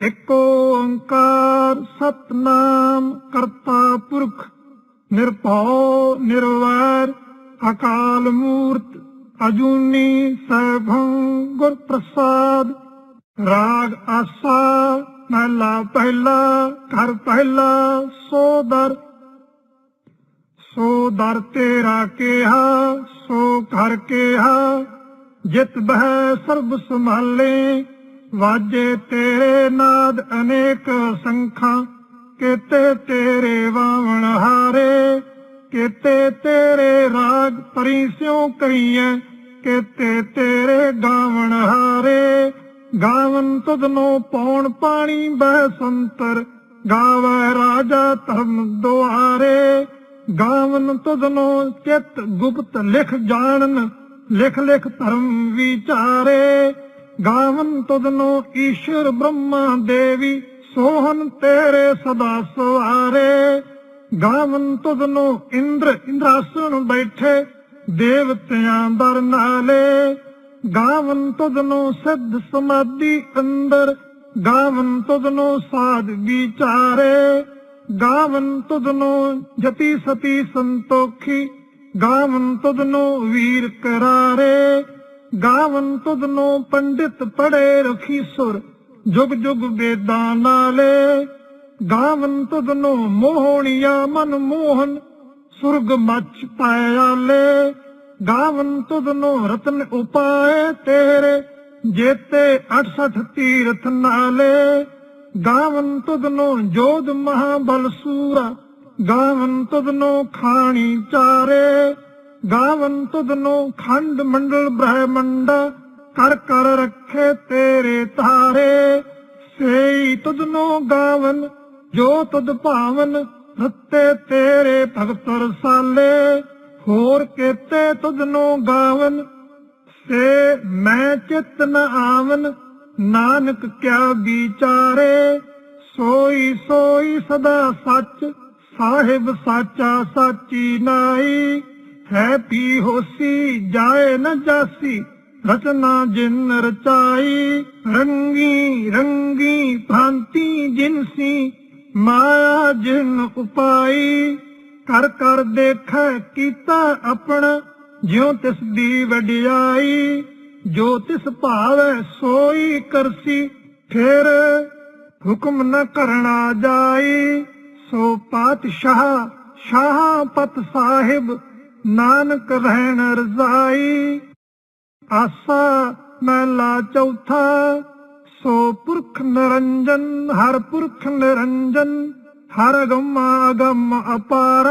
ਇਕ ਓੰਕਾਰ ਸਤਨਾਮ ਕਰਤਾ ਪੁਰਖ, ਨਿਰਭਉ, ਨਿਰਵੈਰ, ਅਕਾਲ ਮੂਰਤ, ਅਜੂਨੀ ਸੈਭੰ ਗੁਰ ਪ੍ਰਸਾਦ। ਰਾਗ ਆਸਾ ਮਹਿਲਾ ਪਹਿਲਾ, ਘਰ ਪਹਿਲਾ, ਸੋ ਦਰ। ਸੋ ਦਰ ਤੇਰਾ ਕੇਹਾ, ਸੋ ਘਰ ਕਿਹਾ, ਜਿਤ ਬਹਿ ਸਰਬ ਸੰਭਾਲੇ ਵਾਜੇ ਤੇਰੇ ਨਾਦ ਅਨੇਕ ਸੰਖਾਂ, ਕਿਤੇ ਤੇਰੇ ਵਾਵਣ ਹਾਰੇ, ਕੀਤੇ ਤੇਰੇ ਰਾਗ ਪਰੀ ਸਿਉ ਕਰੀਐ, ਕੀਤੇ ਤੇਰੇ ਗਾਵਣ ਹਾਰੇ। ਗਾਵਨ ਤੁਧਨੋ ਪੌਣ ਪਾਣੀ ਬਹਿ ਸੰਤਰ, ਗਾਵੈ ਰਾਜਾ ਧਰਮ ਦੁਆਰੇ। ਗਾਵਨ ਤੁਧਨੋ ਚਿਤ ਗੁਪਤ ਲਿਖ ਜਾਣਨ, ਲਿਖ ਲਿਖ ਧਰਮ ਵਿਚਾਰੇ। ਗਾਵਨ ਤੁਧਨੋ ਈਸ਼ਰ ਬ੍ਰਹਮਾ ਦੇਵੀ, ਸੋਹਨ ਤੇਰੇ ਸਦਾ ਸਵਾਰੇ। ਗਾਵਨ ਤੁਧਨੋ ਇੰਦਰ ਇੰਦਰਾਸਣ ਬੈਠੇ, ਦੇਵਤਿਆਂ ਦਰ ਨਾਲੇ। ਗਾਵਨ ਤੁਧਨੋ ਸਿੱਧ ਸਮਾਧੀ ਅੰਦਰ, ਗਾਵਨ ਤੁਧਨੋ ਸਾਧ ਵਿਚਾਰੇ। ਗਾਵਨ ਤੁਧਨੋ ਜਤੀ ਸਤੀ ਸੰਤੋਖੀ, ਗਾਵਨ ਤੁਧਨੋ ਵੀਰ ਕਰਾਰੇ। ਗਾਵਨ ਤੁਧਨੋ ਪੰਡਿਤ ਪੜੇ ਰਖੀ ਸੁਰ, ਜੁਗ ਜੁਗ ਵੇਦਾਂ ਨਾਲੇ। ਗਾਵਨ ਤੁਧਨੋ ਮੋਹਣੀਆ ਮਨ ਮੋਹਨ, ਸੁਰਗ ਮੱਚ ਪਾਇਆਲੇ ਗਾਵਨ ਤੁਧਨੋ ਰਤਨ ਉਪਾਏ ਤੇਰੇ, ਜੇਤੇ 68 ਤੀਰਥ ਨਾਲੇ। ਗਾਵਨ ਤੁਧਨੋ ਜੋਧ ਮਹਾਬਲ ਸੂਰਾ, ਗਾਵਨ ਤੁਧਨੋ ਖਾਣੀ ਚਾਰੇ। ਗਾਵਨ ਤੁਧਨੋ ਖੰਡ ਮੰਡਲ ਬ੍ਰਹਮੰਡਾ, ਕਰ ਕਰ ਰੱਖੇ ਤੇਰੇ ਤਾਰੇ ਸੇਈ ਤੁਧਨੋ ਗਾਵਨ, ਜੋ ਤੁਧ ਭਾਵਨ ਰਤੇ ਤੇਰੇ ਭਗਤ ਰਸਾਲੇ। ਹੋਰ ਕੀਤੇ ਤੁਧਨੋ ਗਾਵਨ, ਸੇ ਮੈਂ ਚਿਤ ਨ ਆਵਨ, ਨਾਨਕ ਕਿਆ ਵਿਚਾਰੇ। ਸੋਈ ਸੋਈ ਸਦਾ ਸੱਚ, ਸਾਹਿਬ ਸਾਚਾ ਸਾਚੀ ਨਾਈ। ਹੈ ਪੀ ਹੋਸੀ, ਜਾਏ ਨ ਜਾਸੀ। ਰਚਨਾ ਜਿਨ ਰਚਾਈ, ਰੰਗੀ ਰੰਗੀ ਭਾਂਤੀ ਜਿਨਸੀ ਮਾਇਆ ਜਿਨ ਉਪਾਈ, ਕਰ ਕਰ ਦੇਖੈ ਕੀਤਾ ਆਪਣਾ, ਜਿਉ ਤਿਸ ਦੀ ਵਡਿਆਈ। ਜੋ ਤਿਸ ਭਾਵੈ ਸੋਈ ਕਰਸੀ, ਫਿਰ ਹੁਕਮ ਨ ਕਰਨਾ ਜਾਈ। ਸੋ ਪਾਤਸ਼ਾਹ, ਸ਼ਾਹ ਪਤ ਸਾਹਿਬ ਨਾਨਕ ਰਹਿਣ ਰਜ਼ਾਈ, ਆਸਾ ਮਹਿਲਾ ਚੌਥਾ, ਸੋ ਪੁਰਖ ਨਿਰੰਜਨ, ਹਰ ਪੁਰਖ ਨਿਰੰਜਨ, ਹਰ ਗਮਾ ਅਗਮ ਅਪਾਰ,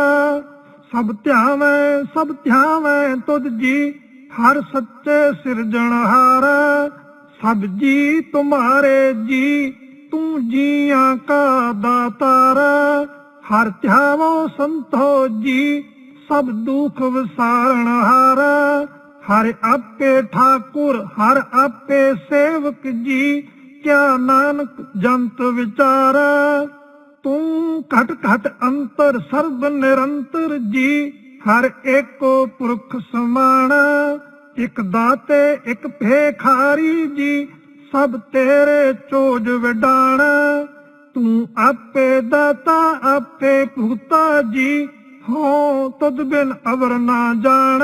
ਸਭ ਧਿਆਵੈ ਸਭ ਧਿਆਵੈ ਤੁਧ ਜੀ, ਹਰ ਸੱਚੇ ਸਿਰਜਣਹਾਰ ਸਭ ਜੀ ਤੁਮਾਰੇ ਜੀ, ਤੂੰ ਜੀਆਂ ਕਾ ਦਾਤਾਰ, ਹਰ ਧਿਆਵੋ ਸੰਤੋ ਜੀ ਸਭ ਦੁਖ ਵਿਸਾਰਣਹਾਰ ਹਰ। ਆਪੇ ਠਾਕੁਰ, ਹਰ ਆਪੇ ਸੇਵਕ ਜੀ, ਕਿਆ ਨਾਨਕ ਜੰਤ ਵਿਚਾਰ। ਤੂੰ ਘਟ ਘਟ ਅੰਤਰ ਸਰਬ ਨਿਰੰਤਰ ਜੀ, ਹਰ ਏਕੋ ਪੁਰਖ ਸਮਾਨ। ਇਕ ਦਾਤੇ, ਇਕ ਭੇਖਾਰੀ ਜੀ, ਸਭ ਤੇਰੇ ਚੋਜ ਵਿਡਾਣ। ਤੂੰ ਆਪੇ ਦਾਤਾ, ਆਪੇ ਭੁਗਤਾ ਜੀ ਹੋ ਤਦ ਬਿਨ ਅਵਰ ਨਾ ਜਾਣ।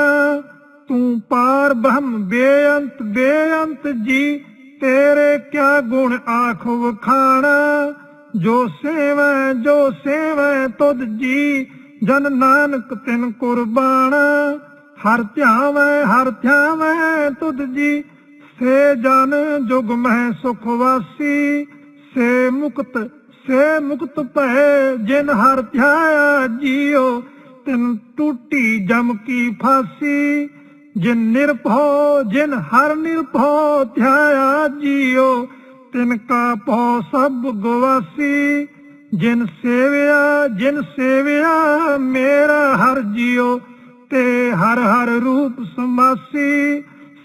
ਤੂੰ ਪਾਰ ਬ੍ਰਹਮ ਬੇਅੰਤ ਬੇਅੰਤ ਜੀ, ਤੇਰੇ ਕਿਆ ਗੁਣ ਆਖ ਵਖਾਣ। ਜੋ ਸੇਵੈ ਜੋ ਸੇਵੈ ਤੁਧ ਜੀ, ਜਨ ਨਾਨਕ ਤਿਨ ਕੁਰਬਾਨ। ਹਰ ਧਿਆਵੈ ਹਰ ਧਿਆਵੈ ਤੁਧ ਜੀ, ਸੇ ਜਨ ਜੁਗ ਮਹਿ ਸੁਖ ਵਾਸੀ, ਸੇ ਮੁਕਤ ਸੇ ਮੁਕਤ ਭੈ, ਜਿਨ ਹਰ ਧਿਆਇਆ ਜੀਉ ਤਿਨ ਟੂਟੀ ਜਮ ਕੀ ਫਾਸੀ। ਜਿਨ ਨਿਰਭਉ ਜਿਨ ਹਰ ਨਿਰਭਉ ਧਿਆਇਆ ਜੀਉ ਤਿਨ ਕਾ ਭਉ ਸਭ ਗਵਾਸੀ। ਜਿਨ ਸੇਵਿਆ ਜਿਨ ਸੇਵਿਆ, ਮੇਰਾ ਹਰ ਜੀਉ ਤੇ ਹਰ ਹਰ ਰੂਪ ਸਮਾਸੀ।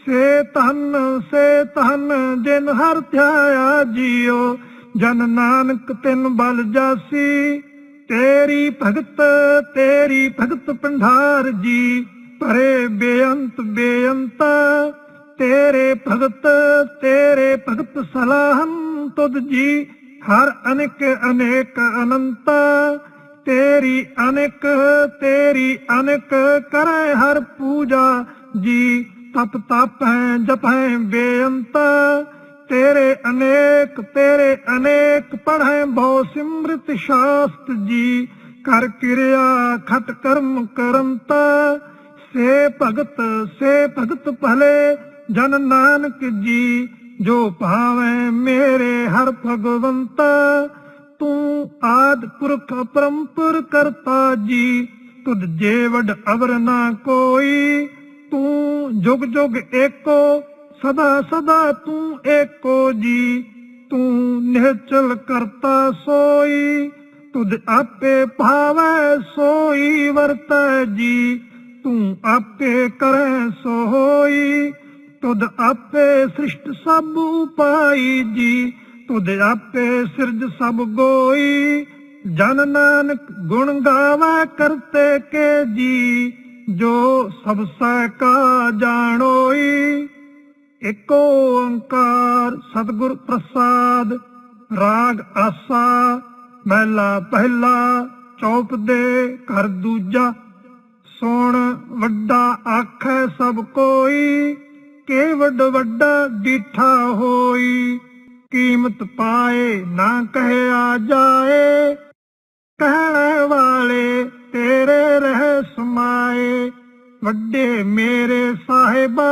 ਸੇ ਤਨ ਸੇ ਤਨ ਜਿਨ ਹਰ ਧਿਆਇਆ ਜੀਉ ਜਨ ਨਾਨਕ ਤਿਨ ਬਲ ਜਾਸੀ, ਤੇਰੀ ਭਗਤ ਤੇਰੀ ਭਗਤ ਪੰਧਾਰ ਜੀ। ਭਰੇ ਬੇਅੰਤ ਬੇਅੰਤ, ਤੇਰੇ ਭਗਤ ਤੇਰੇ ਭਗਤ ਸਲਾਹਨ ਤੁਧ ਜੀ। ਹਰ ਅਨੇਕ ਅਨੇਕ ਅਨੰਤ, ਤੇਰੀ ਅਨੇਕ ਤੇਰੀ ਅਨੇਕ ਕਰੇ ਹਰ ਪੂਜਾ ਜੀ। ਤਪ ਤਪ ਹੈ, ਜਪ ਹੈ ਬੇਅੰਤ ਤੇਰੇ ਅਨੇਕ ਤੇਰੇ ਅਨੇਕ ਪੜ੍ਹੈ ਬਹੁ ਸਿਮ੍ਰਿਤ ਸ਼ਾਸਤ ਜੀ ਕਰ ਕਿਰਿਆ ਖਟ ਕਰਮ ਕਰੰਤ, ਸੇ ਭਗਤ ਸੇ ਭਗਤ ਭਲੇ ਜਨ ਨਾਨਕ ਜੀ। ਜੋ ਭਾਵੇਂ ਮੇਰੇ ਹਰ ਭਗਵੰਤ, ਤੂੰ ਆਦ ਪੁਰਖ ਪਰੰਪਰ ਕਰਤਾ ਜੀ। ਤੁਧ ਜੇ ਅਵਰ ਨਾ ਕੋਈ, ਤੂੰ ਜੁਗ ਜੁਗ ਏਕੋ ਸਦਾ ਸਦਾ ਤੂੰ ਏਕੋ ਜੀ, ਤੂੰ ਨਿਹਚਲ ਕਰਤਾ ਸੋਈ ਤੁਧ ਆਪੇ ਭਾਵੈ ਸੋਈ ਵਰਤੈ ਜੀ, ਤੂੰ ਆਪੇ ਕਰੈ ਸੋ ਹੋਈ ਤੁਧ ਆਪੇ ਸ੍ਰਿਸ਼ਟ ਸਭ ਉਪਾਈ ਜੀ ਤੁਧ ਆਪੇ ਸਿਰਜ ਸਭ ਗੋਈ, ਜਨ ਨਾਨਕ ਗੁਣ ਗਾਵੇ ਕਰਤੇ ਕੇ ਜੀ, ਜੋ ਸਭ ਸਹਿ ਕਾ ਜਾਣੋਈ। ਏਕ ਓੰਕਾਰ ਸਤਿਗੁਰ ਪ੍ਰਸਾਦ, ਰਾਗ ਆਸਾ, ਮਹਿਲਾ ਪਹਿਲਾ, ਚੌਪ ਦੇ ਘਰ ਦੂਜਾ। ਸੋਣ ਵੱਡਾ ਆਖੈ ਸਭ ਕੋਈ ਕੇ ਵੱਡ ਵੱਡਾ ਡਿਠਾ ਹੋਈ। ਕੀਮਤ ਪਾਏ ਨਾ ਕਹਿਆ ਜਾਏ, ਕਹਿਣ ਵਾਲੇ ਤੇਰੇ ਰਹਿ ਸਮਾਏ। ਵੱਡੇ ਮੇਰੇ ਸਾਹਿਬਾ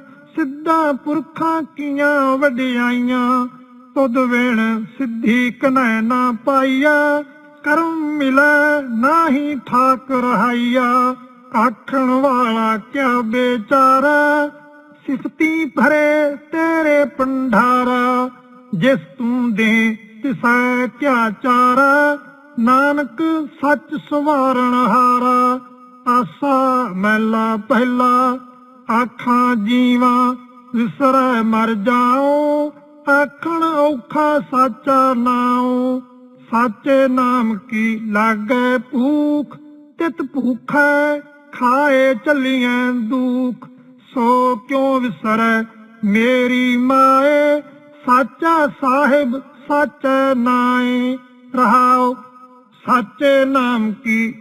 ਸਿੱਧਾ ਪੁਰਖਾਂ ਕੀਆਂ ਵਡਿਆਈਆਂ, ਤੁਧ ਵੇਣ ਸਿੱਧੀ ਕਨੈ ਨਾ ਪਾਈਆ, ਕਰਮ ਮਿਲੈ ਨਾਹੀ ਠਾਕ ਰਹਾਈਆ, ਆਖਣ ਵਾਲਾ ਕਿਆ ਬੇਚਾਰਾ? ਸਿਫਤੀ ਭਰੇ ਤੇਰੇ ਪੰਡਾਰਾ ਜਿਸ ਤੂੰ ਦੇ ਤਿਸੈ ਕਿਆ ਚਾਰਾ? ਨਾਨਕ ਸੱਚ ਸਵਾਰਣ ਹਾਰਾ, ਆਸਾ ਮਹਿਲਾ ਪਹਿਲਾ ਆਖਾਂ ਜੀਵਾਂ ਵਿਸਰੈ ਮਰ ਜਾਓ ਆਖਣ ਔਖਾ ਸਾਚਾ ਨਾਉ। ਸਾਚੇ ਨਾਮ ਕੀ ਲਾਗੈ ਭੂਖ, ਤਿਤ ਭੂਖੈ ਖਾਏ ਚੱਲੀਆਂ ਦੁਖ। ਸੋ ਕਿਉ ਵਿਸਰੈ ਮੇਰੀ ਮਾਏ, ਸਾਚਾ ਸਾਹਿਬ ਸਾਚਾ ਨਾਏ। ਰਹਾਉ, ਸਾਚੇ ਨਾਮ ਕੀ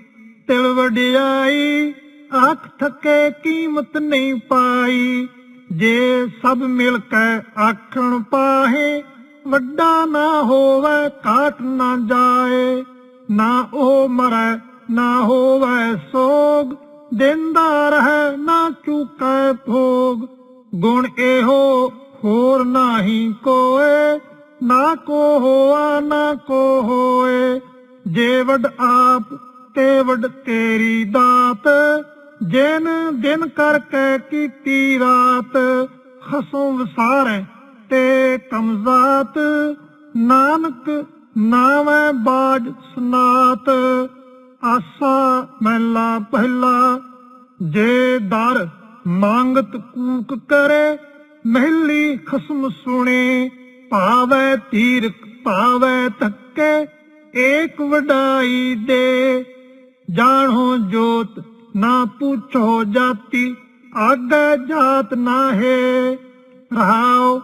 ਤਿਲ ਵਡਿਆਈ ਆਖ ਥਕੇ ਕੀਮਤ ਨਹੀਂ ਪਾਈ। ਜੇ ਸਭ ਮਿਲ ਕੇ ਆਖਣ ਪਾਹੇ, ਵੱਡਾ ਨਾ ਹੋਵੇ ਕਾਟ ਨਾ ਜਾਏ। ਨਾ ਉਹ ਮਰੈ, ਨਾ ਹੋਵੇ ਸੋਗ। ਦਿੰਦਾ ਰਹਿ, ਨਾ ਚੁਕੈ ਭੋਗ। ਗੁਣ ਇਹੋ, ਹੋਰ ਨਾਹੀ ਕੋਏ। ਨਾ ਕੋ ਹੋਆ, ਨਾ ਕੋ ਹੋਏ। ਜੇ ਵਡ ਆਪ, ਤੇ ਵਡ ਤੇਰੀ ਦਾਤ। ਜਿਨ ਦਿਨ ਕਰਕੇ ਕੀਤੀ ਰਾਤ ਖਸੋਂ ਵਿਸਾਰੈ ਤੇ ਕਮਜ਼ਾਤ ਨਾਨਕ ਨਾਵੇਂ ਬਾਜ ਸੁਨਾਤ, ਆਸਾ ਮਹਿਲਾ ਪਹਿਲਾ। ਜੇ ਦਰ ਮੰਗਤ ਕੂਕ ਕਰੇ, ਮਹਿਲੀ ਖਸਮ ਸੁਣੇ। ਭਾਵੇ ਤੀਰ ਭਾਵੇ ਤੱਕੇ ਏਕ ਵਡਾਈ ਦੇ। ਜਾਣੋ ਜੋਤ ਨਾ ਪੁੱਛੋ ਜਾਤੀ ਆਗੇ ਜਾਤ ਨਾਹੇ ਰਹਾਓ,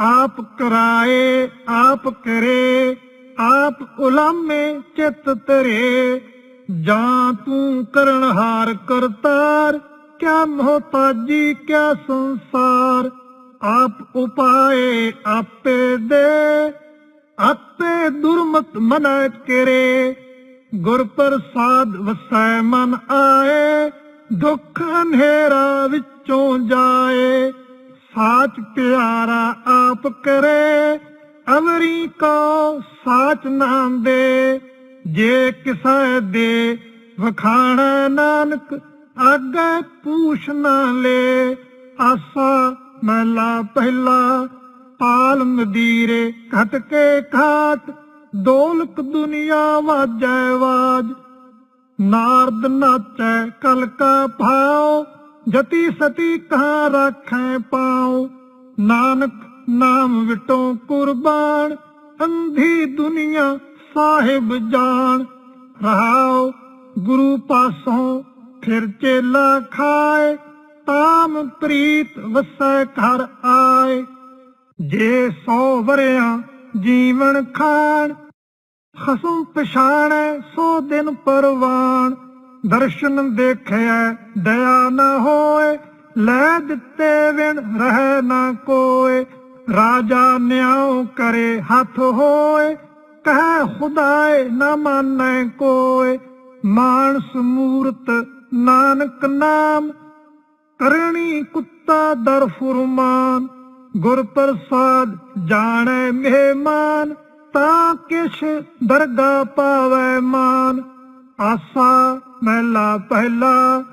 ਆਪ ਕਰਾਏ, ਆਪ ਕਰੇ, ਆਪ ਉਲਾਮੇ ਚਿਤ ਤਰੇ ਜਾਂ ਤੂੰ ਕਰਨ ਹਾਰ ਕਰਤਾਰ, ਕਿਆ ਮੋਹਤਾਜੀ, ਕਿਆ ਸੰਸਾਰ। ਆਪ ਉਪਾਏ ਆਪੇ ਦੇ, ਆਪੇ ਦੁਰਮਤ ਮਨ ਕਰੇ। ਗੁਰ ਪ੍ਰਸਾਦ ਵਸੈ ਮਨ ਆਏ, ਦੁੱਖ ਹਨੇਰਾ ਵਿੱਚੋਂ ਜਾਏ। ਸਾਚ ਪਿਆਰਾ ਆਪ ਕਰੇ, ਅਵਰੀ ਕੋ ਸਾਚ ਨਾਮ ਦੇ। ਜੇ ਕਿਸੈ ਦੇ, ਵਖਾਣਾ ਨਾਨਕ, ਆਗੇ ਪੂਛ ਨਾ ਲੈ। ਆਸਾ ਮਹਿਲਾ ਪਹਿਲਾ, ਪਾਲ ਮਦੀਰੇ ਘਟ ਕੇ ਘਾਟ ਦੋਲਕ ਦੁਨੀਆ ਵਾਜੈ ਵਾਜ। ਨਾਰਦ ਨਾਚੈ ਕਲਕਾ ਭਾਉ। ਜਤੀ ਸਤੀ ਕਹਾਂ ਰਾਖੈ ਪਾਉ। ਨਾਨਕ ਨਾਮ ਵਿਟੋ ਕੁਰਬਾਨ। ਅੰਧੀ ਦੁਨੀਆ ਸਾਹਿਬ ਜਾਣ ਰਹਾਉ ਗੁਰੂ ਪਾਸੋਂ ਫਿਰ ਚੇਲਾ ਖਾਏ। ਤਾਮ ਪ੍ਰੀਤ ਵਸੈ ਘਰ ਆਏ। ਜੇ ਸੋ ਵਰਿਆ ਜੀਵਨ ਖਾਣ। ਖਸਮ ਪਛਾਣੈ, ਸੋ ਦਿਨ ਪਰਵਾਨ ਦਰਸ਼ਨ ਦੇਖਿਆ ਦਇਆ ਨਾ ਹੋਏ। ਲੈ ਦਿੱਤੇ ਵਿਣ ਰਹਿ ਨਾ ਕੋਏ। ਰਾਜਾ ਨਿਆਉ ਕਰੇ ਹੱਥ ਹੋਏ। ਕਹੈ, ਖੁਦਾਏ ਨਾ ਮਾਨੈ ਕੋਏ। ਮਾਨਸ ਮੂਰਤ ਨਾਨਕ ਨਾਮ। ਕਰਣੀ ਕੁੱਤਾ ਦਰ ਫੁਰਮਾਨ। ਗੁਰ ਪ੍ਰਸਾਦ ਜਾਣੈ ਮਹਿਮਾਨ। ਤਾਂ ਕਿਛ ਦਰਗਾ ਪਾਵੈ ਮਾਨ? ਆਸਾ ਮਹਿਲਾ ਪਹਿਲਾ,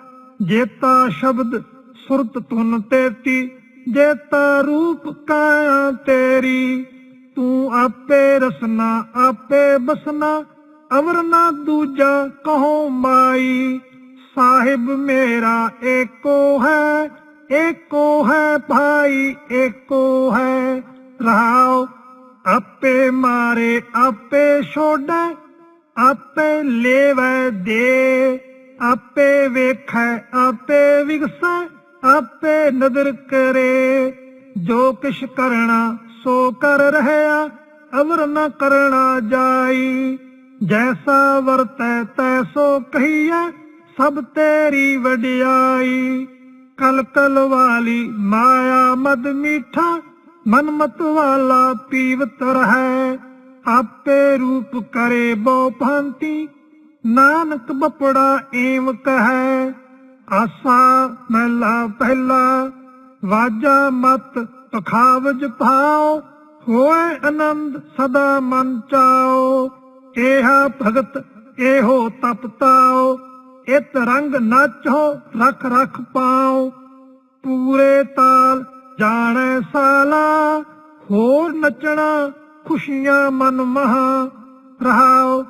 ਜੇਤਾ ਸ਼ਬਦ ਸੁਰਤ ਤੁਨ ਤੇਤੀ, ਜੇਤਾ ਰੂਪ ਕਾਇਆ ਤੇਰੀ। ਤੂੰ ਆਪੇ ਰਸਨਾ, ਆਪੇ ਬਸਨਾ ਅਮਰ ਨਾ ਦੂਜਾ ਕਹੋ ਮਾਈ। ਸਾਹਿਬ ਮੇਰਾ ਏਕੋ ਹੈ ਏਕੋ ਹੈ ਭਾਈ, ਏਕੋ ਹੈ। ਰਹਾਉ ਆਪੇ ਮਾਰੇ, ਆਪੇ ਛੋੜੈ, ਆਪੇ ਲੇਵੈ ਦੇ। ਆਪੇ ਵੇਖੈ, ਆਪੇ ਵਿਗਸੈ, ਆਪੇ ਨਦਰ ਕਰੇ। ਜੋ ਕਿਛ ਕਰਣਾ ਸੋ ਕਰ ਰਹਿਆ, ਅਵਰ ਨ ਕਰਣਾ ਜਾਈ। ਜੈਸਾ ਵਰਤੈ, ਤੈਸੋ ਕਹੀਐ, ਸਭ ਤੇਰੀ ਵਡਿਆਈ। ਕਲ ਕਲ ਵਾਲੀ ਮਾਇਆ ਮਦ ਮੀਠਾ ਮਨਮਤ ਵਾਲਾ ਪੀਵਤ ਰਹੈ ਆਪੇ ਰੂਪ ਕਰੇ ਬੋ ਭਾਂਤੀ। ਨਾਨਕ ਬਪੜਾ ਏਮ ਕਹੈ ਆਸਾ ਮਹਿਲਾ ਪਹਿਲਾ। ਵਾਜਾ ਮਤ ਪਖਾਵਜ ਭਾਉ ਹੋਏ ਆਨੰਦ ਸਦਾ ਮਨ ਚਾਓ ਏਹਾ ਭਗਤ ਇਹੋ ਤਪ ਤਾਓ ਇਤ ਰੰਗ ਨਾਚੋ ਰਖ ਰਖ ਪਾਓ ਪੂਰੇ ਤਾਲ ਜਾਣੈ ਸਾਲਾ, ਹੋਰ ਨੱਚਣਾ ਖੁਸ਼ੀਆਂ ਮਨ ਮਹਾ। ਰਹਾਓ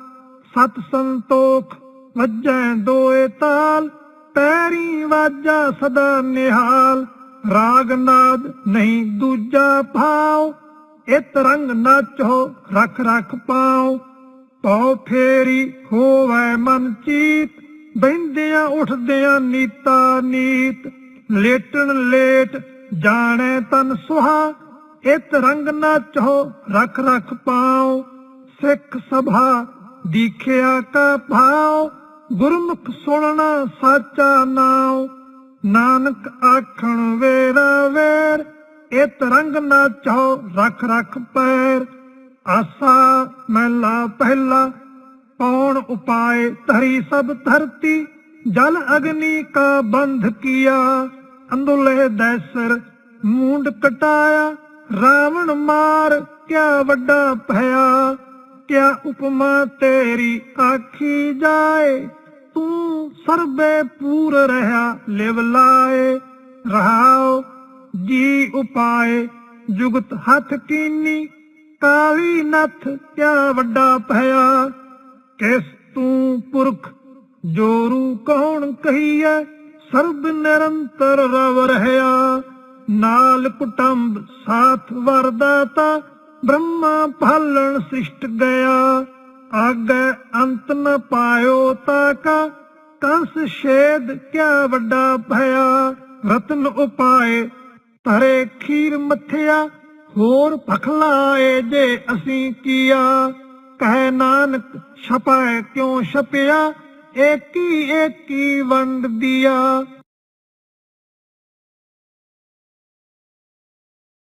ਸਤ ਸੰਤੋਖ, ਵੱਜੈ ਦੋਏ ਤਾਲ ਪੈਰੀ ਵਾਜਾ ਸਦਾ ਨਿਹਾਲ। ਰਾਗ ਨਾਦ ਨਹੀਂ ਦੂਜਾ ਭਾਉ, ਇਤ ਰੰਗ ਨਾਚੋ ਰਖ ਰਖ ਪਾਉ। ਪਉ ਫੇਰੀ ਹੋਵੇ ਮਨ ਚੀਤ, ਬੈੰਦਿਆਂ ਉੱਠਦਿਆਂ ਨੀਤਾ ਨੀਤ। ਲੇਟਣ ਲੇਟ ਜਾਣੈ ਤਨ ਸੁਹਾ, ਇਤ ਰੰਗ ਨਾ ਚਹੋ, ਰਖ ਰਖ ਪਾਉ। ਸਿੱਖ ਸਭਾ ਦੀਖਿਆ ਕਾ ਭਾਉ, ਗੁਰਮੁਖ ਸੁਣਨਾ ਸਾਚਾ ਨਾਉ। ਨਾਨਕ ਆਖਣ ਵੇਰਾ ਵੇਰ, ਇਤ ਰੰਗ ਨਾ ਚਹੋ, ਰਖ ਰਖ ਪੈਰ। ਆਸਾ ਮਹਿਲਾ ਪਹਿਲਾ ਪੌਣ ਉਪਾਏ ਧਰੀ ਸਭ ਧਰਤੀ। ਜਲ ਅਗਨੀ ਕਾ ਬੰਧ ਕੀਆ। ਅੰਦੁਲੇ ਦੈਸਰ ਮੂੰਡ ਕਟਾਇਆ, ਰਾਵਣ ਮਾਰ ਕਿਆ ਵੱਡਾ ਭਇਆ, ਕਿਆ ਉਪਮਾ ਤੇਰੀ ਆਖੀ ਜਾਏ, ਤੂੰ ਸਰਬੇ ਪੂਰ ਰਹਾ, ਲਿਵ ਲਾਏ, ਰਹਾਓ, ਜੀ ਉਪਾਏ, ਜੁਗਤ ਹੱਥ ਕੀਨੀ, ਕਾਲੀ ਨੱਥ ਕਿਆ ਵੱਡਾ ਭਇਆ, ਕਿਸ ਤੂੰ ਪੁਰਖ, ਜੋਰੂ ਕੌਣ ਕਹੀਐ ਸਰਬ ਨਿਰੰਤਰ ਰਵ ਰਹਿਆ, ਨਾਲ ਕੁਟੰਬ ਸਾਥ ਵਰਦਾਤਾ ਬ੍ਰਹਮਾ ਭਾਲਣ ਸਿਸ਼ਟ ਗਿਆ। ਆਗੇ ਅੰਤ ਨ ਪਾਇਓ ਤਾਕਾ ਕੰਸ ਛੇਦ ਕਿਆ ਵੱਡਾ ਭਇਆ। ਰਤਨ ਉਪਾਏ, ਧਰੇ ਖੀਰ ਮੱਥਿਆ, ਹੋਰ ਭਖਲਾਏ ਜੇ ਅਸੀਂ ਕੀਆ। ਕਹਿ ਨਾਨਕ, ਛਪਾਏ ਕਿਉਂ ਛਪਿਆ? ਏਕੀ ਏਕੀ ਵੰਡ ਦਿਆ।